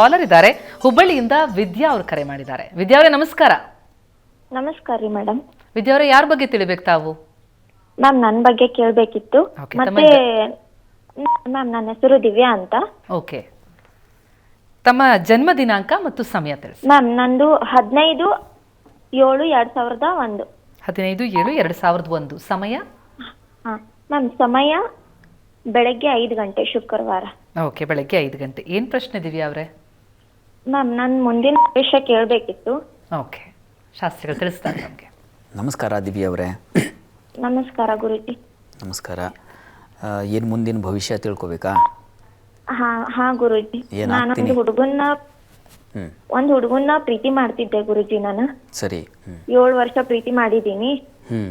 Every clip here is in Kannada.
ಕಾಲರ್ ಇದ್ದಾರೆ. ಹುಬ್ಬಳ್ಳಿಯಿಂದ ವಿದ್ಯಾ ಅವರು ಕರೆ ಮಾಡಿದ್ದಾರೆ. ವಿದ್ಯಾ ಅವರೇ ನಮಸ್ಕಾರ. ನಮಸ್ಕಾರ ರೀ ಮೇಡಮ್ ವಿದ್ಯಾ ಅವರೇ ಯಾರ ಬಗ್ಗೆ ತಿಳಿಬೇಕು ತಾವು? ಮ್ಯಾಮ್ ನನ್ನ ಬಗ್ಗೆ ಕೇಳಬೇಕಿತ್ತು. Okay, ಮತ್ತೆ ಮ್ಯಾಮ್ ನನ್ನ ಹೆಸರು ದಿವ್ಯಾ ಅಂತ. ಓಕೆ. ತಮ್ಮ ಜನ್ಮ ದಿನಾಂಕ ಮತ್ತು ಸಮಯ ತಿಳಿಸಿ. ಮ್ಯಾಮ್ ನಂದು ಹದಿನೈದು ಏಳು ಎರಡ್ ಸಾವಿರದ ಒಂದು. ಹದಿನೈದು ಏಳು ಎರಡು ಸಾವಿರದ ಒಂದು. ಸಮಯ? ಹಾ ಮ್ಯಾಮ್ ಸಮಯ ಬೆಳಗ್ಗೆ ಐದು ಗಂಟೆ ಶುಕ್ರವಾರ. ಓಕೆ ಬೆಳಗ್ಗೆ ಐದು ಗಂಟೆ. ಏನು ಪ್ರಶ್ನೆ ದಿವ್ಯಾ ಅವರೇ? ಮ್ಯಾಮ್ ನನ್ನ ಮುಂದಿನ ವಿಷಯ ಕೇಳಬೇಕಿತ್ತು. ಓಕೆ ಶಾಸ್ತ್ರಿಗಳು ತಿಳಿಸ್ತಾರೆ ನಮಗೆ. ನಮಸ್ಕಾರ ದಿವ್ಯ ಅವರೇ. ನಮಸ್ಕಾರ ಗುರುಜಿ. ನಮಸ್ಕಾರ. ಏನು ಮುಂದಿನ ಭವಿಷ್ಯ ತಿಳ್ಕೊಬೇಕಾ? ಹಾ ಹಾ ಗುರುಜಿ. ಏನ್ ಒಂದು ಆಗ್ತೀನಿ? ಹುಡುಗನ್ನ ಹ್ಞೂ ಒಂದ್ ಹುಡುಗನ್ನ ಪ್ರೀತಿ ಮಾಡ್ತಿದ್ದೆ ಗುರುಜಿ ನಾನು. ಸರಿ ಹ್ಞೂ ಏಳು ವರ್ಷ ಪ್ರೀತಿ ಮಾಡಿದ್ದೀನಿ. ಹ್ಞೂ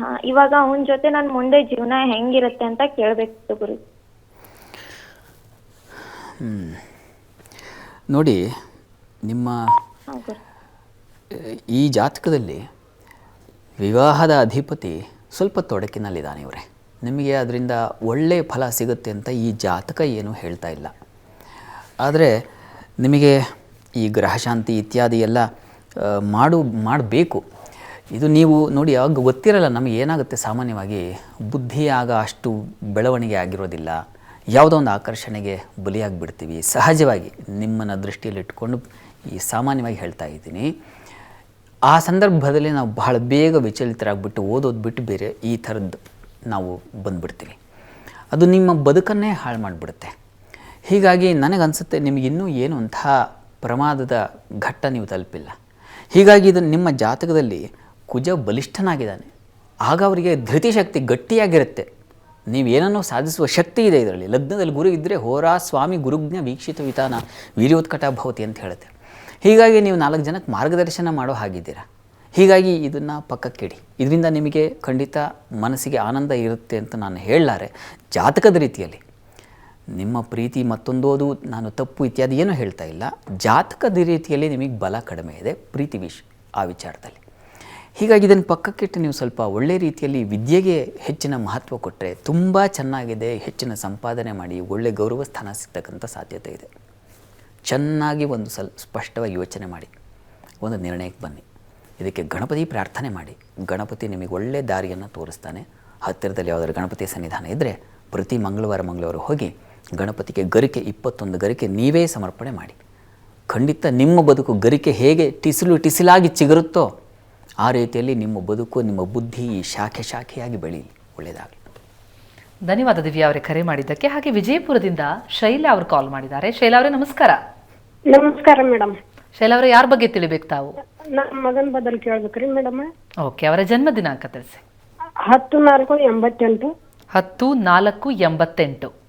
ಹಾ ಇವಾಗ ಅವನ ಜೊತೆ ನನ್ ಮುಂದೆ ಜೀವನ ಹೆಂಗಿರತ್ತೆ ಅಂತ ಕೇಳ್ಬೇಕಿತ್ತು ಗುರುಜಿ. ನೋಡಿ ನಿಮ್ಮ ಈ ಜಾತಕದಲ್ಲಿ ವಿವಾಹದ ಅಧಿಪತಿ ಸ್ವಲ್ಪ ತೊಡಕಿನಲ್ಲಿದ್ದಾನೆ ಇವರೇ. ನಿಮಗೆ ಅದರಿಂದ ಒಳ್ಳೆಯ ಫಲ ಸಿಗುತ್ತೆ ಅಂತ ಈ ಜಾತಕ ಏನೂ ಹೇಳ್ತಾ ಇಲ್ಲ. ಆದರೆ ನಿಮಗೆ ಈ ಗ್ರಹಶಾಂತಿ ಇತ್ಯಾದಿ ಎಲ್ಲ ಮಾಡು ಮಾಡಬೇಕು. ಇದು ನೀವು ನೋಡಿ ಆಗ ಗೊತ್ತಿರಲ್ಲ ನಮಗೆ ಏನಾಗುತ್ತೆ ಸಾಮಾನ್ಯವಾಗಿ. ಬುದ್ಧಿ ಆಗ ಅಷ್ಟು ಬೆಳವಣಿಗೆ ಆಗಿರೋದಿಲ್ಲ. ಯಾವುದೋ ಒಂದು ಆಕರ್ಷಣೆಗೆ ಬಲಿಯಾಗಿಬಿಡ್ತೀವಿ. ಸಹಜವಾಗಿ ನಿಮ್ಮನ್ನು ದೃಷ್ಟಿಯಲ್ಲಿಟ್ಕೊಂಡು ಈ ಸಾಮಾನ್ಯವಾಗಿ ಹೇಳ್ತಾ ಇದ್ದೀನಿ. ಆ ಸಂದರ್ಭದಲ್ಲಿ ನಾವು ಬಹಳ ಬೇಗ ವಿಚಲಿತರಾಗ್ಬಿಟ್ಟು ಓದೋದು ಬಿಟ್ಟು ಬೇರೆ ಈ ಥರದ್ದು ನಾವು ಬಂದುಬಿಡ್ತೀವಿ. ಅದು ನಿಮ್ಮ ಬದುಕನ್ನೇ ಹಾಳು ಮಾಡಿಬಿಡುತ್ತೆ. ಹೀಗಾಗಿ ನನಗನ್ಸುತ್ತೆ ನಿಮಗಿನ್ನೂ ಏನು ಅಂತಹ ಪ್ರಮಾದದ ಘಟ್ಟ ನೀವು ತಲುಪಿಲ್ಲ. ಹೀಗಾಗಿ ಇದು ನಿಮ್ಮ ಜಾತಕದಲ್ಲಿ ಕುಜ ಬಲಿಷ್ಠನಾಗಿದ್ದಾನೆ. ಆಗ ಅವರಿಗೆ ಧೃತಿ ಶಕ್ತಿ ಗಟ್ಟಿಯಾಗಿರುತ್ತೆ. ನೀವು ಏನನ್ನೋ ಸಾಧಿಸುವ ಶಕ್ತಿ ಇದೆ ಇದರಲ್ಲಿ. ಲಗ್ನದಲ್ಲಿ ಗುರು ಇದ್ದರೆ ಹೋರಾ ಸ್ವಾಮಿ ಗುರುಜ್ಞ ವೀಕ್ಷಿತ ವಿಧಾನ ವೀರ್ಯೋತ್ಕಟ ಭವತಿ ಅಂತ ಹೇಳುತ್ತೆ. ಹೀಗಾಗಿ ನೀವು ನಾಲ್ಕು ಜನಕ್ಕೆ ಮಾರ್ಗದರ್ಶನ ಮಾಡೋ ಹಾಗಿದ್ದೀರಾ? ಹೀಗಾಗಿ ಇದನ್ನು ಪಕ್ಕಕ್ಕಿಡಿ. ಇದರಿಂದ ನಿಮಗೆ ಖಂಡಿತ ಮನಸ್ಸಿಗೆ ಆನಂದ ಇರುತ್ತೆ ಅಂತ ನಾನು ಹೇಳಲಾರೆ. ಜಾತಕದ ರೀತಿಯಲ್ಲಿ. ನಿಮ್ಮ ಪ್ರೀತಿ ಮತ್ತೊಂದೋದು ನಾನು ತಪ್ಪು ಇತ್ಯಾದಿ ಏನೂ ಹೇಳ್ತಾ ಇಲ್ಲ. ಜಾತಕದ ರೀತಿಯಲ್ಲಿ ನಿಮಗೆ ಬಲ ಕಡಿಮೆ ಇದೆ. ಪ್ರೀತಿ ವಿಷ್ ಆ ವಿಚಾರದಲ್ಲಿ. ಹೀಗಾಗಿ ಇದನ್ನು ಪಕ್ಕಕ್ಕಿಟ್ಟು ನೀವು ಸ್ವಲ್ಪ ಒಳ್ಳೆ ರೀತಿಯಲ್ಲಿ ವಿದ್ಯೆಗೆ ಹೆಚ್ಚಿನ ಮಹತ್ವ ಕೊಟ್ಟರೆ ತುಂಬ ಚೆನ್ನಾಗಿದೆ, ಹೆಚ್ಚಿನ ಸಂಪಾದನೆ ಮಾಡಿ ಒಳ್ಳೆ ಗೌರವ ಸ್ಥಾನ ಸಿಗ್ತಕ್ಕಂಥ ಸಾಧ್ಯತೆ ಇದೆ. ಚೆನ್ನಾಗಿ ಒಂದು ಸಲ್, ಸ್ಪಷ್ಟವಾಗಿ ಯೋಚನೆ ಮಾಡಿ. ಒಂದು ನಿರ್ಣಯಕ್ಕೆ ಬನ್ನಿ. ಇದಕ್ಕೆ ಗಣಪತಿ ಪ್ರಾರ್ಥನೆ ಮಾಡಿ. ಗಣಪತಿ ನಿಮಗೆ ಒಳ್ಳೆ ದಾರಿಯನ್ನು ತೋರಿಸ್ತಾನೆ. ಹತ್ತಿರದಲ್ಲಿ ಯಾವುದಾದ್ರು ಗಣಪತಿ ಸನ್ನಿಧಾನ ಇದ್ದರೆ ಪ್ರತಿ ಮಂಗಳವಾರ ಮಂಗಳವಾರ ಹೋಗಿ ಗಣಪತಿಗೆ ಗರಿಕೆ, ಇಪ್ಪತ್ತೊಂದು ಗರಿಕೆ ನೀವೇ ಸಮರ್ಪಣೆ ಮಾಡಿ. ಖಂಡಿತ ನಿಮ್ಮ ಬದುಕು ಗರಿಕೆ ಹೇಗೆ ಟಿಸಿಲು, ಟಿಸಿಲಾಗಿ ಚಿಗುರುತ್ತೋ ಆ ರೀತಿಯಲ್ಲಿ ನಿಮ್ಮ ಬದುಕು ನಿಮ್ಮ ಬುದ್ಧಿ ಶಾಖೆ ಶಾಖೆಯಾಗಿ ಬೆಳೀಲಿ. ಒಳ್ಳೆಯದಾಗಲಿ ಧನ್ಯವಾದ ದಿವ್ಯಾ ಅವರೇ ಕರೆ ಮಾಡಿದ್ದಕ್ಕೆ. ಹಾಗೆ ವಿಜಯಪುರದಿಂದ ಶೈಲಾ ಅವರು ಕಾಲ್ ಮಾಡಿದ್ದಾರೆ. ಶೈಲಾ ಅವರೇ ನಮಸ್ಕಾರ. ನಮಸ್ಕಾರ ಮೇಡಮ್. ಶೈಲಾ ಅವರ ಯಾರ ಬಗ್ಗೆ ತಿಳಿಬೇಕು ತಾವು? ನಮ್ಮ ಮಗನ ಬದಲು ಕೇಳ್ಬೇಕ್ರಿ ಮೇಡಮ್. ಓಕೆ ಅವರ ಜನ್ಮ ದಿನಾಂಕ ತಿಳಿಸಿ. ಹತ್ತು ನಾಲ್ಕು ಎಂಬತ್ತೆಂಟು. ಹತ್ತು ನಾಲ್ಕು ಎಂಬತ್ತೆಂಟು.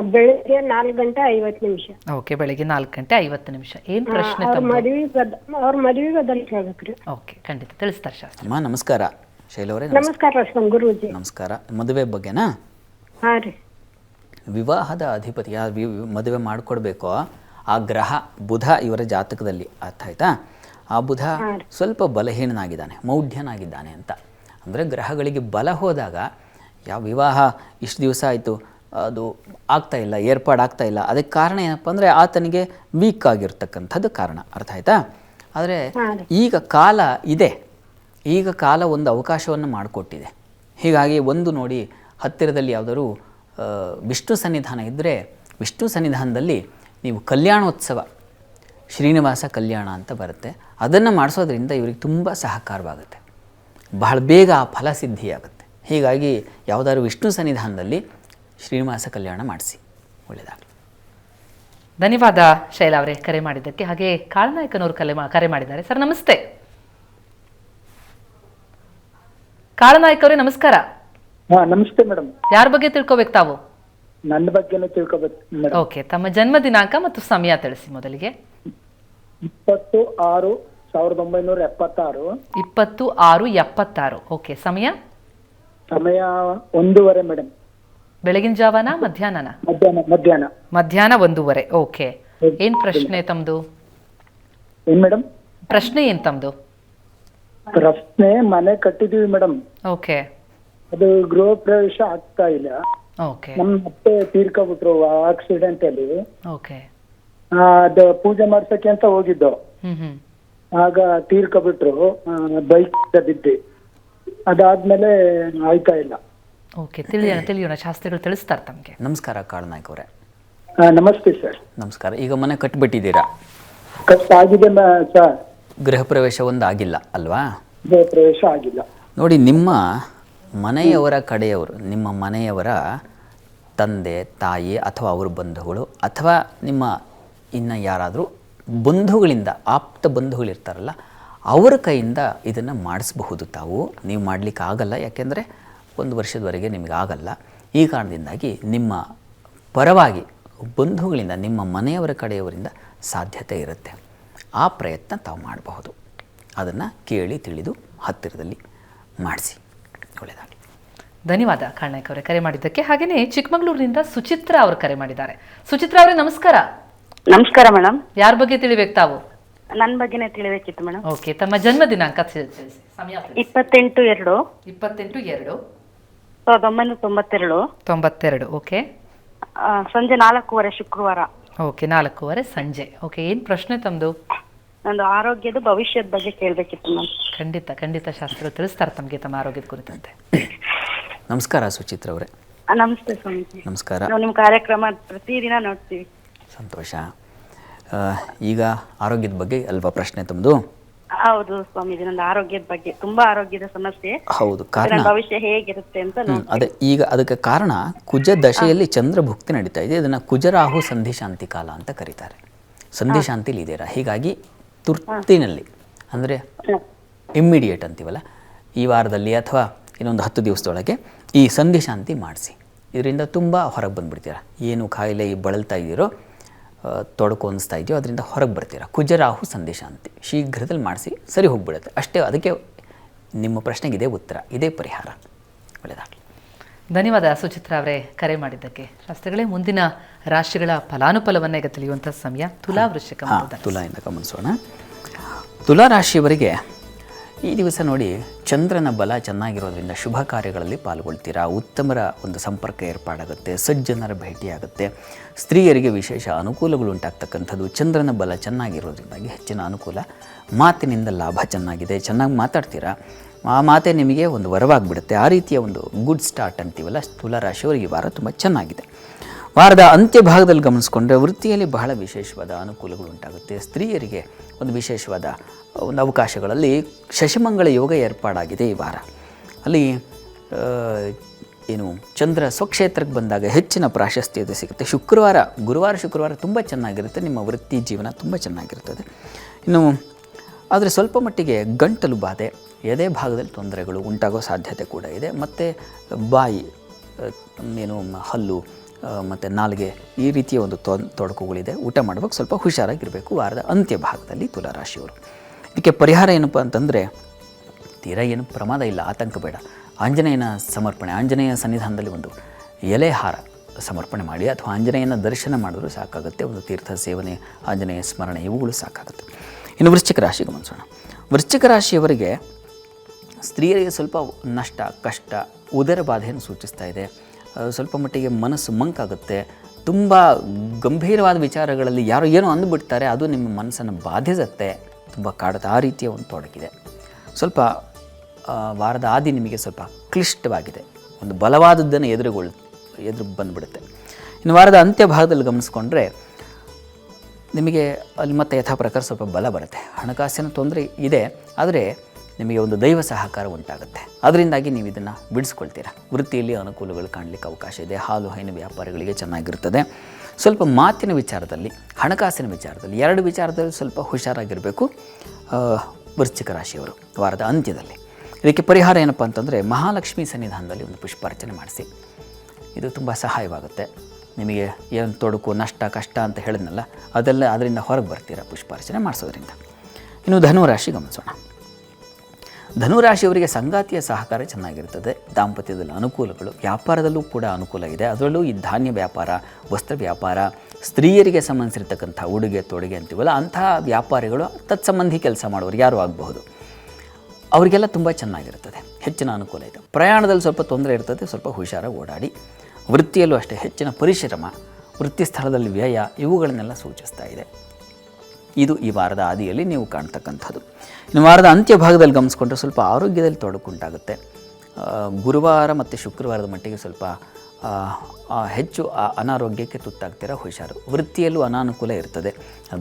ಬೆಳಿಗ್ಗೆ ನಾಲ್ಕು ಗಂಟೆ ಐವತ್ತು ನಿಮಿಷ. ಓಕೆ ಬೆಳಿಗ್ಗೆ ನಾಲ್ಕು ಗಂಟೆ ಐವತ್ತು ನಿಮಿಷ. ಏನು ಪ್ರಶ್ನೆ ಅವ್ರ ತಮ್ಮ ಮದ್ವಿ ಬದ ಅವ್ರ ಮದ್ವಿ ಬದಲು ಕೇಳ್ಬೇಕ್ರಿ ಓಕೆ ಖಂಡಿತ. ತಿಳಿಸ್ತಾರೆ ಶಾಸ್ತ್ರಿ. ಅಮ್ಮ ನಮಸ್ಕಾರ. ಶೈಲವರೇ ನಮಸ್ಕಾರ. ನಮಸ್ಕಾರ ಗುರುಜಿ ಗುರೂಜಿ. ನಮಸ್ಕಾರ. ಮದುವೆ ಬಗ್ಗೆನಾ? ಹಾ ರೀ. ವಿವಾಹದ ಅಧಿಪತಿ ಯಾರು ವಿ- ವಿ- ಮದುವೆ ಮಾಡಿಕೊಡ್ಬೇಕೋ? ಆ ಗ್ರಹ ಬುಧ ಇವರ ಜಾತಕದಲ್ಲಿ. ಅರ್ಥ ಆಯ್ತಾ? ಆ ಬುಧ ಸ್ವಲ್ಪ ಬಲಹೀನನಾಗಿದ್ದಾನೆ ಮೌಢ್ಯನಾಗಿದ್ದಾನೆ ಅಂತ. ಅಂದರೆ ಗ್ರಹಗಳಿಗೆ ಬಲ ಹೋದಾಗ ಯಾವ ವಿವಾಹ ಇಷ್ಟು ದಿವಸ ಆಯಿತು? ಅದು ಆಗ್ತಾ ಇಲ್ಲ ಏರ್ಪಾಡಾಗ್ತಾ ಇಲ್ಲ. ಅದಕ್ಕೆ ಕಾರಣ ಏನಪ್ಪ ಅಂದರೆ ಆತನಿಗೆ ವೀಕ್ ಆಗಿರ್ತಕ್ಕಂಥದ್ದು ಕಾರಣ. ಅರ್ಥ ಆಯ್ತಾ? ಆದರೆ ಈಗ ಕಾಲ ಇದೆ. ಈಗ ಕಾಲ ಒಂದು ಅವಕಾಶವನ್ನು ಮಾಡಿಕೊಟ್ಟಿದೆ. ಹೀಗಾಗಿ ಒಂದು ನೋಡಿ ಹತ್ತಿರದಲ್ಲಿ ಯಾವುದಾದ್ರು ವಿಷ್ಣು ಸನ್ನಿಧಾನ ಇದ್ದರೆ ವಿಷ್ಣು ಸನ್ನಿಧಾನದಲ್ಲಿ ನೀವು ಕಲ್ಯಾಣೋತ್ಸವ ಶ್ರೀನಿವಾಸ ಕಲ್ಯಾಣ ಅಂತ ಬರುತ್ತೆ. ಅದನ್ನು ಮಾಡಿಸೋದ್ರಿಂದ ಇವ್ರಿಗೆ ತುಂಬ ಸಹಕಾರವಾಗುತ್ತೆ. ಬಹಳ ಬೇಗ ಆ ಫಲಸಿದ್ಧಿಯಾಗುತ್ತೆ ಹೀಗಾಗಿ ಯಾವುದಾದ್ರು ವಿಷ್ಣು ಸನ್ನಿಧಾನದಲ್ಲಿ ಶ್ರೀನಿವಾಸ ಕಲ್ಯಾಣ ಮಾಡಿಸಿ. ಒಳ್ಳೆಯದಾಗಲಿ ಧನ್ಯವಾದ ಶೈಲಾ ಅವರೇ ಕರೆ ಮಾಡಿದ್ದಕ್ಕೆ. ಹಾಗೆ ಕಾಳನಾಯಕನವರು ಕಲೆ ಮಾ- ಕರೆ ಮಾಡಿದ್ದಾರೆ. ಸರ್ ನಮಸ್ತೆ. ಕಾಳನಾಯಕವರೇ ನಮಸ್ಕಾರ. ಹಾ ನಮಸ್ತೆ ಮೇಡಮ್ ಯಾರ ಬಗ್ಗೆ ತಿಳ್ಕೊಬೇಕು ತಾವು? ನನ್ನ ಬಗ್ಗೆನೇ ತಿಳ್ಕೊಬೇಕು ಮೇಡಮ್ ಓಕೆ ತಮ್ಮ ಜನ್ಮ ದಿನಾಂಕ ಮತ್ತು ಸಮಯ ತಿಳಿಸಿ ಮೊದಲಿಗೆ. ಇಪ್ಪತ್ತು ಆರು ಸಾವಿರದ ಒಂಬೈನೂರ ಎಪ್ಪತ್ತಾರು. ಇಪ್ಪತ್ತು ಆರು ಎಪ್ಪತ್ತಾರು. ಓಕೆ ಸಮಯ? ಸಮಯ ಒಂದೂವರೆ ಮೇಡಮ್ ಬೆಳಗಿನ ಜಾವನ ಮಧ್ಯಾಹ್ನನ? ಮಧ್ಯಾಹ್ನ ಮಧ್ಯಾಹ್ನ. ಮಧ್ಯಾಹ್ನ ಒಂದೂವರೆ ಓಕೆ. ಏನ್ ಪ್ರಶ್ನೆ ತಮ್ದು? ಏನ್ ಮೇಡಮ್ ಪ್ರಶ್ನೆ ಏನ್ ತಮ್ದು? ಪ್ರಶ್ನೆ ಮನೆ ಕಟ್ಟಿದೀವಿ ಮೇಡಮ್ ಓಕೆ. ಅದು ಗೃಹ ಪ್ರವೇಶ ಆಗ್ತಾ ಇಲ್ಲ. ಓಕೆ. ನಮ್ ಮತ್ತೆ ತೀರ್ಕೊಬಿಟ್ರು ಆಕ್ಸಿಡೆಂಟ್ ಅಲ್ಲಿ. ಓಕೆ. ಆ, ಅದು ಪೂಜೆ ಮಾಡ್ಸಕ್ಕೆ ಅಂತ ಹೋಗಿದ್ದು. ಹ್ಮ್ ಹ್ಮ್. ಆಗ ತೀರ್ಕೊಬಿಟ್ರು ಬೈಕ್ ಬಿದ್ದಿ ಅದಾದ್ಮೇಲೆ ಆಯ್ತಾ ಇಲ್ಲ. ಓಕೆ ತಿಳಿಯೋಣ ತಿಳಿಯೋಣ ಶಾಸ್ತ್ರಿಗಳು ತಿಳಿಸ್ತಾರೆ ತಮಗೆ. ನಮಸ್ಕಾರ ಕಾಳನಾಯ್ಕ ಅವರೇ. ನಮಸ್ತೆ ಸರ್. ನಮಸ್ಕಾರ ಈಗ ಮನೆ ಕಟ್ಬಿಟ್ಟಿದ್ದೀರಾ? ಕಟ್ಟಾಗಿದೆ ಸರ್ ಗೃಹ ಪ್ರವೇಶ ಒಂದು ಆಗಿಲ್ಲ ಅಲ್ವಾ? ಗೃಹ ಪ್ರವೇಶ ಆಗಿಲ್ಲ. ನೋಡಿ ನಿಮ್ಮ ಮನೆಯವರ ಕಡೆಯವರು ನಿಮ್ಮ ಮನೆಯವರ ತಂದೆ ತಾಯಿ ಅಥವಾ ಅವ್ರ ಬಂಧುಗಳು ಅಥವಾ ನಿಮ್ಮ ಇನ್ನು ಯಾರಾದರೂ ಬಂಧುಗಳಿಂದ ಆಪ್ತ ಬಂಧುಗಳಿರ್ತಾರಲ್ಲ ಅವರ ಕೈಯಿಂದ ಇದನ್ನು ಮಾಡಿಸಬಹುದು ತಾವು. ನೀವು ಮಾಡಲಿಕ್ಕೆ ಆಗಲ್ಲ ಯಾಕೆಂದರೆ ಒಂದು ವರ್ಷದವರೆಗೆ ನಿಮಗೆ ಆಗಲ್ಲ ಈ ಕಾರಣದಿಂದಾಗಿ ನಿಮ್ಮ ಪರವಾಗಿ ಬಂಧುಗಳಿಂದ ನಿಮ್ಮ ಮನೆಯವರ ಕಡೆಯವರಿಂದ ಸಾಧ್ಯತೆ ಇರುತ್ತೆ. ಆ ಪ್ರಯತ್ನ ತಾವು ಮಾಡಬಹುದು. ಅದನ್ನು ಕೇಳಿ ತಿಳಿದು ಹತ್ತಿರದಲ್ಲಿ ಮಾಡಿಸಿ. ಒಳ್ಳೆಯದಾಗಲಿ. ಧನ್ಯವಾದ ಕಾಳ್ನಾಯ್ಕ ಅವರೇ ಕರೆ ಮಾಡಿದ್ದಕ್ಕೆ. ಹಾಗೆಯೇ ಚಿಕ್ಕಮಗಳೂರಿನಿಂದ ಸುಚಿತ್ರ ಅವರು ಕರೆ ಮಾಡಿದ್ದಾರೆ. ಸುಚಿತ್ರ ಅವರೇ ನಮಸ್ಕಾರ. ನಮಸ್ಕಾರ ಮೇಡಮ್ ಯಾರ ಬಗ್ಗೆ ತಿಳಿಬೇಕು ತಾವು? ನನ್ನ ಬಗ್ಗೆನೇ ತಿಳಿಬೇಕಿತ್ತು ಮೇಡಮ್ ಓಕೆ ತಮ್ಮ ಜನ್ಮ ದಿನಾಂಕ ತಿಳಿಸಿ. ಸಮಯ. ಇಪ್ಪತ್ತೆಂಟು ಎರಡು. ಇಪ್ಪತ್ತೆಂಟು ಎರಡು. ಸಾವಿರದ ಒಂಬೈನೂರ ತೊಂಬತ್ತೆರಡು. ತೊಂಬತ್ತೆರಡು ಓಕೆ ಆ, ಸಂಜೆ ನಾಲ್ಕೂವರೆ ಶುಕ್ರವಾರ. ಓಕೆ ನಾಲ್ಕೂವರೆ ಸಂಜೆ. ಓಕೆ ಏನು ಪ್ರಶ್ನೆ ತಮ್ಮದು ನಂದು ಆರೋಗ್ಯದ ಭವಿಷ್ಯದ ಬಗ್ಗೆ ಕೇಳಬೇಕಿತ್ತು ಮ್ಯಾಮ್ ಖಂಡಿತ ಖಂಡಿತ ಶಾಸ್ತ್ರ ತಿಳಿಸ್ತಾರೆ ತಮಗೆ ತಮ್ಮ ಆರೋಗ್ಯದ ಕುರಿತಂತೆ. ನಮಸ್ಕಾರ ಸುಚಿತ್ರ ಅವರೇ. ನಮಸ್ತೆ ಸ್ವಾಮೀಜಿ. ನಮಸ್ಕಾರ. ನಾವು ನಿಮ್ಮ ಕಾರ್ಯಕ್ರಮ ಪ್ರತಿದಿನ ನೋಡ್ತೀವಿ. ಸಂತೋಷ. ಆ, ಈಗ ಆರೋಗ್ಯದ ಬಗ್ಗೆ ಅಲ್ವಾ ಪ್ರಶ್ನೆ ತಮ್ಮದು ಹೌದು ಸ್ವಾಮೀಜಿ ನನ್ನ ಆರೋಗ್ಯದ ಬಗ್ಗೆ ತುಂಬಾ ಆರೋಗ್ಯದ ಸಮಸ್ಯೆ. ಹೌದು ನನ್ನ ಕಾರಣ ಭವಿಷ್ಯ ಹೇಗಿರುತ್ತೆ ಅಂತ ಹ್ಮ್, ಅದೇ ಈಗ ಅದಕ್ಕೆ ಕಾರಣ ಕುಜ ದಶೆಯಲ್ಲಿ ಚಂದ್ರ ಭುಕ್ತಿ ನಡೀತಾ ಇದೆ ಇದನ್ನು ಕುಜರಾಹು ಸಂಧಿ ಶಾಂತಿ ಕಾಲ ಅಂತ ಕರೀತಾರೆ. ಸಂಧಿ ಶಾಂತಿಲಿ ಇದೀರಾ ಹೀಗಾಗಿ ತುರ್ತಿನಲ್ಲಿ ಅಂದರೆ ಇಮ್ಮಿಡಿಯೇಟ್ ಅಂತೀವಲ್ಲ ಈ ವಾರದಲ್ಲಿ ಅಥವಾ ಇನ್ನೊಂದು ಹತ್ತು ದಿವಸದೊಳಗೆ ಈ ಸಂಧಿ ಶಾಂತಿ ಮಾಡಿಸಿ. ಇದರಿಂದ ತುಂಬ ಹೊರಗೆ ಬಂದ್ಬಿಡ್ತೀರಾ ಏನು ಕಾಯಿಲೆ ಬಳಲ್ತಾ ಇದ್ದೀರೋ ತೊಡಕು ಅನಿಸ್ತಾ ಇದೆಯೋ ಅದರಿಂದ ಹೊರಗೆ ಬರ್ತೀರಾ? ಕುಜರಾಹು ಸಂದೇಶ ಅಂತೆ. ಶೀಘ್ರದಲ್ಲಿ ಮಾಡಿಸಿ ಸರಿ ಹೋಗ್ಬಿಡುತ್ತೆ. ಅಷ್ಟೇ ಅದಕ್ಕೆ ನಿಮ್ಮ ಪ್ರಶ್ನೆಗೆ ಇದೇ ಉತ್ತರ. ಇದೇ ಪರಿಹಾರ. ಒಳ್ಳೆಯದಾಗಲಿ ಧನ್ಯವಾದ ಸುಚಿತ್ರ ಅವರೇ ಕರೆ ಮಾಡಿದ್ದಕ್ಕೆ. ಶಾಸ್ತ್ರಗಳೇ ಮುಂದಿನ ರಾಶಿಗಳ ಫಲಾನುಫಲವನ್ನೇ ಈಗ ತಿಳಿಯುವಂಥ ಸಮಯ. ತುಲಾ ವೃಶ್ಚಿಕ ತುಲಾ ಎಂದು. ಗಮನಿಸೋಣ. ತುಲಾ ರಾಶಿಯವರಿಗೆ ಈ ದಿವಸ ನೋಡಿ, ಚಂದ್ರನ ಬಲ ಚೆನ್ನಾಗಿರೋದ್ರಿಂದ ಶುಭ ಕಾರ್ಯಗಳಲ್ಲಿ ಪಾಲ್ಗೊಳ್ತೀರಾ? ಉತ್ತಮರ ಒಂದು ಸಂಪರ್ಕ ಏರ್ಪಾಡಾಗುತ್ತೆ, ಸಜ್ಜನರ ಭೇಟಿಯಾಗುತ್ತೆ. ಸ್ತ್ರೀಯರಿಗೆ ವಿಶೇಷ ಅನುಕೂಲಗಳು ಉಂಟಾಗ್ತಕ್ಕಂಥದ್ದು. ಚಂದ್ರನ ಬಲ ಚೆನ್ನಾಗಿರೋದ್ರಿಂದಾಗಿ ಹೆಚ್ಚಿನ ಅನುಕೂಲ, ಮಾತಿನಿಂದ ಲಾಭ ಚೆನ್ನಾಗಿದೆ. ಚೆನ್ನಾಗಿ ಮಾತಾಡ್ತೀರಾ? ಆ ಮಾತೆ ನಿಮಗೆ ಒಂದು ವರವಾಗಿಬಿಡುತ್ತೆ. ಆ ರೀತಿಯ ಒಂದು ಗುಡ್ ಸ್ಟಾರ್ಟ್ ಅಂತೀವಲ್ಲ ತುಲಾ ರಾಶಿಯವರಿಗೆ ಈ ವಾರ ತುಂಬ ಚೆನ್ನಾಗಿದೆ. ವಾರದ ಅಂತ್ಯ ಭಾಗದಲ್ಲಿ ಗಮನಿಸ್ಕೊಂಡ್ರೆ ವೃತ್ತಿಯಲ್ಲಿ ಬಹಳ ವಿಶೇಷವಾದ ಅನುಕೂಲಗಳು ಉಂಟಾಗುತ್ತೆ. ಸ್ತ್ರೀಯರಿಗೆ ಒಂದು ವಿಶೇಷವಾದ ಒಂದು ಅವಕಾಶಗಳಲ್ಲಿ ಶಶಿಮಂಗಳ ಯೋಗ ಏರ್ಪಾಡಾಗಿದೆ ಈ ವಾರ. ಅಲ್ಲಿ ಏನು ಚಂದ್ರ ಸ್ವಕ್ಷೇತ್ರಕ್ಕೆ ಬಂದಾಗ ಹೆಚ್ಚಿನ ಪ್ರಾಶಸ್ತ್ಯತೆ ಸಿಗುತ್ತೆ. ಶುಕ್ರವಾರ, ಗುರುವಾರ, ಶುಕ್ರವಾರ ತುಂಬ ಚೆನ್ನಾಗಿರುತ್ತೆ. ನಿಮ್ಮ ವೃತ್ತಿ ಜೀವನ ತುಂಬ ಚೆನ್ನಾಗಿರುತ್ತದೆ ಇನ್ನು, ಆದರೆ ಸ್ವಲ್ಪ ಮಟ್ಟಿಗೆ ಗಂಟಲು ಬಾಧೆ, ಎದೆ ಭಾಗದಲ್ಲಿ ತೊಂದರೆಗಳು ಉಂಟಾಗೋ ಸಾಧ್ಯತೆ ಕೂಡ ಇದೆ. ಮತ್ತು ಬಾಯಿ ಏನು ಹಲ್ಲು ಮತ್ತು ನಾಲಿಗೆ ಈ ರೀತಿಯ ಒಂದು ತೊಡಕುಗಳಿದೆ. ಊಟ ಮಾಡುವಾಗ ಸ್ವಲ್ಪ ಹುಷಾರಾಗಿರಬೇಕು. ವಾರದ ಅಂತ್ಯ ಭಾಗದಲ್ಲಿ ತುಲಾರಾಶಿಯವರು. ಇದಕ್ಕೆ ಪರಿಹಾರ ಏನಪ್ಪ ಅಂತಂದರೆ, ತೀರಾ ಏನು ಪ್ರಮಾದ ಇಲ್ಲ, ಆತಂಕ ಬೇಡ. ಆಂಜನೇಯನ ಸಮರ್ಪಣೆ ಆಂಜನೇಯ ಸನ್ನಿಧಾನದಲ್ಲಿ ಒಂದು ಎಲೆಹಾರ ಸಮರ್ಪಣೆ ಮಾಡಿ ಅಥವಾ ಆಂಜನೇಯನ ದರ್ಶನ ಮಾಡಿದ್ರೂ ಸಾಕಾಗುತ್ತೆ. ಒಂದು ತೀರ್ಥ ಸೇವನೆ, ಆಂಜನೇಯ ಸ್ಮರಣೆ, ಇವುಗಳು ಸಾಕಾಗುತ್ತೆ. ಇನ್ನು ವೃಶ್ಚಿಕ ರಾಶಿಗೆ ಗಮನಿಸೋಣ ವೃಶ್ಚಿಕ ರಾಶಿಯವರಿಗೆ ಸ್ತ್ರೀಯರಿಗೆ ಸ್ವಲ್ಪ ನಷ್ಟ, ಕಷ್ಟ, ಉದರ ಬಾಧೆಯನ್ನು ಸೂಚಿಸ್ತಾ ಇದೆ. ಸ್ವಲ್ಪ ಮಟ್ಟಿಗೆ ಮನಸ್ಸು ಮಂಕಾಗುತ್ತೆ. ತುಂಬ ಗಂಭೀರವಾದ ವಿಚಾರಗಳಲ್ಲಿ ಯಾರೋ ಏನೋ ಅಂದುಬಿಡ್ತಾರೆ, ಅದು ನಿಮ್ಮ ಮನಸ್ಸನ್ನು ಬಾಧಿಸುತ್ತೆ. ತುಂಬ ಕಾಡದ ಆ ರೀತಿಯ ಒಂದು ತೊಡಗಿದೆ ಸ್ವಲ್ಪ ವಾರದ ಆದಿ ನಿಮಗೆ ಸ್ವಲ್ಪ ಕ್ಲಿಷ್ಟವಾಗಿದೆ. ಒಂದು ಬಲವಾದದ್ದನ್ನು ಎದುರುಗೊಳ್, ಎದುರು ಬಂದುಬಿಡುತ್ತೆ. ಇನ್ನು ವಾರದ ಅಂತ್ಯ ಭಾಗದಲ್ಲಿ ಗಮನಿಸ್ಕೊಂಡ್ರೆ, ನಿಮಗೆ ಅಲ್ಲಿ ಮತ್ತೆ ಯಥಾ ಪ್ರಕಾರ ಸ್ವಲ್ಪ ಬಲ ಬರುತ್ತೆ. ಹಣಕಾಸಿನ ತೊಂದರೆ ಇದೆ, ಆದರೆ ನಿಮಗೆ ಒಂದು ದೈವ ಸಹಕಾರ ಉಂಟಾಗುತ್ತೆ. ಅದರಿಂದಾಗಿ ನೀವು ಇದನ್ನು ಬಿಡಿಸ್ಕೊಳ್ತೀರಾ. ವೃತ್ತಿಯಲ್ಲಿ ಅನುಕೂಲಗಳು ಕಾಣಲಿಕ್ಕೆ ಅವಕಾಶ ಇದೆ. ಹಾಲು, ಹೈನು ವ್ಯಾಪಾರಿಗಳಿಗೆ ಚೆನ್ನಾಗಿರುತ್ತದೆ. ಸ್ವಲ್ಪ ಮಾತಿನ ವಿಚಾರದಲ್ಲಿ, ಹಣಕಾಸಿನ ವಿಚಾರದಲ್ಲಿ, ಎರಡು ವಿಚಾರದಲ್ಲಿ ಸ್ವಲ್ಪ ಹುಷಾರಾಗಿರಬೇಕು ವೃಶ್ಚಿಕ ರಾಶಿಯವರು ವಾರದ ಅಂತ್ಯದಲ್ಲಿ. ಇದಕ್ಕೆ ಪರಿಹಾರ ಏನಪ್ಪ ಅಂತಂದರೆ, ಮಹಾಲಕ್ಷ್ಮಿ ಸನ್ನಿಧಾನದಲ್ಲಿ ಒಂದು ಪುಷ್ಪಾರ್ಚನೆ ಮಾಡಿಸಿ. ಇದು ತುಂಬ ಸಹಾಯವಾಗುತ್ತೆ. ನಿಮಗೆ ಏನು ತೊಡಕು, ನಷ್ಟ, ಕಷ್ಟ ಅಂತ ಹೇಳಿದ್ನಲ್ಲ, ಅದೆಲ್ಲ ಅದರಿಂದ ಹೊರಗೆ ಬರ್ತೀರಾ ಪುಷ್ಪಾರ್ಚನೆ ಮಾಡಿಸೋದ್ರಿಂದ. ಇನ್ನು ಧನುರಾಶಿ ಗಮನಿಸೋಣ. ಧನುರಾಶಿಯವರಿಗೆ ಸಂಗಾತಿಯ ಸಹಕಾರ ಚೆನ್ನಾಗಿರ್ತದೆ. ದಾಂಪತ್ಯದಲ್ಲಿ ಅನುಕೂಲಗಳು, ವ್ಯಾಪಾರದಲ್ಲೂ ಕೂಡ ಅನುಕೂಲ ಇದೆ. ಅದರಲ್ಲೂ ಈ ಧಾನ್ಯ ವ್ಯಾಪಾರ, ವಸ್ತ್ರ ವ್ಯಾಪಾರ, ಸ್ತ್ರೀಯರಿಗೆ ಸಂಬಂಧಿಸಿರ್ತಕ್ಕಂಥ ಉಡುಗೆ, ತೊಡುಗೆ ಅಂತೀವಲ್ಲ, ಅಂತಹ ವ್ಯಾಪಾರಿಗಳು ತತ್ಸಂಬಂಧಿ ಕೆಲಸ ಮಾಡೋರು ಯಾರು ಆಗಬಹುದು. ಅವರಿಗೆಲ್ಲ ತುಂಬ ಚೆನ್ನಾಗಿರ್ತದೆ. ಹೆಚ್ಚಿನ ಅನುಕೂಲ ಇದೆ. ಪ್ರಯಾಣದಲ್ಲಿ ಸ್ವಲ್ಪ ತೊಂದರೆ ಇರ್ತದೆ, ಸ್ವಲ್ಪ ಹುಷಾರಾಗಿ ಓಡಾಡಿ. ವೃತ್ತಿಯಲ್ಲೂ ಅಷ್ಟೇ ಹೆಚ್ಚಿನ ಪರಿಶ್ರಮ, ವೃತ್ತಿ ಸ್ಥಳದಲ್ಲಿ ವ್ಯಯ, ಇವುಗಳನ್ನೆಲ್ಲ ಸೂಚಿಸ್ತಾ ಇದೆ. ಇದು ಈ ವಾರದ ಆದಿಯಲ್ಲಿ ನೀವು ಕಾಣ್ತಕ್ಕಂಥದ್ದು. ಇನ್ನು ವಾರದ ಅಂತ್ಯ ಭಾಗದಲ್ಲಿ ಗಮನಿಸ್ಕೊಂಡ್ರೆ ಸ್ವಲ್ಪ ಆರೋಗ್ಯದಲ್ಲಿ ತೊಡಕುಂಟಾಗುತ್ತೆ. ಗುರುವಾರ ಮತ್ತು ಶುಕ್ರವಾರದ ಮಟ್ಟಿಗೆ ಸ್ವಲ್ಪ ಹೆಚ್ಚು ಅನಾರೋಗ್ಯಕ್ಕೆ ತುತ್ತಾಗ್ತೀರ ಹುಷಾರು. ವೃತ್ತಿಯಲ್ಲೂ ಅನಾನುಕೂಲ ಇರ್ತದೆ.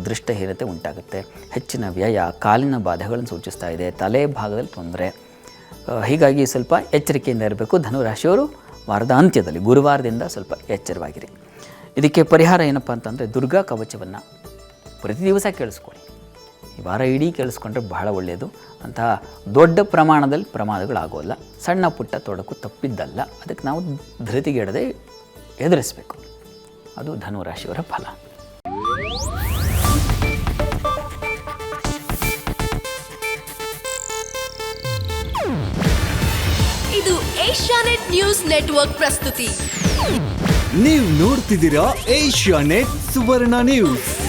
ದೃಷ್ಟಹೀನತೆ ಉಂಟಾಗುತ್ತೆ. ಹೆಚ್ಚಿನ ವ್ಯಯ, ಕಾಲಿನ ಬಾಧೆಗಳನ್ನು ಸೂಚಿಸ್ತಾ ಇದೆ. ತಲೆ ಭಾಗದಲ್ಲಿ ತೊಂದರೆ. ಹೀಗಾಗಿ ಸ್ವಲ್ಪ ಎಚ್ಚರಿಕೆಯಿಂದ ಇರಬೇಕು. ಧನುರಾಶಿಯವರು ವಾರದ ಅಂತ್ಯದಲ್ಲಿ, ಗುರುವಾರದಿಂದ ಸ್ವಲ್ಪ ಎಚ್ಚರವಾಗಿರಿ. ಇದಕ್ಕೆ ಪರಿಹಾರ ಏನಪ್ಪ ಅಂತಂದರೆ ದುರ್ಗಾ ಕವಚವನ್ನು. ಪ್ರತಿ ದಿವಸ ಕೇಳಿಸ್ಕೊಳ್ಳಿ. ಈ ವಾರ ಇಡೀ ಕೇಳಿಸ್ಕೊಂಡ್ರೆ ಬಹಳ ಒಳ್ಳೆಯದು ಅಂತಹ ದೊಡ್ಡ ಪ್ರಮಾಣದಲ್ಲಿ ಪ್ರಮಾದಗಳಾಗೋಲ್ಲ. ಸಣ್ಣ ಪುಟ್ಟ ತೊಡಕು ತಪ್ಪಿದ್ದಲ್ಲ. ಅದಕ್ಕೆ ನಾವು ಧೃತಿಗೆಡದೆ ಎದುರಿಸಬೇಕು. ಅದು ಧನುರಾಶಿಯವರ ಫಲ. ಇದು ಏಷ್ಯಾನೆಟ್ ನ್ಯೂಸ್ ನೆಟ್ವರ್ಕ್ ಪ್ರಸ್ತುತಿ. ನೀವು ನೋಡ್ತಿದ್ದೀರಾ ಏಷ್ಯಾ ನೆಟ್ ಸುವರ್ಣ ನ್ಯೂಸ್.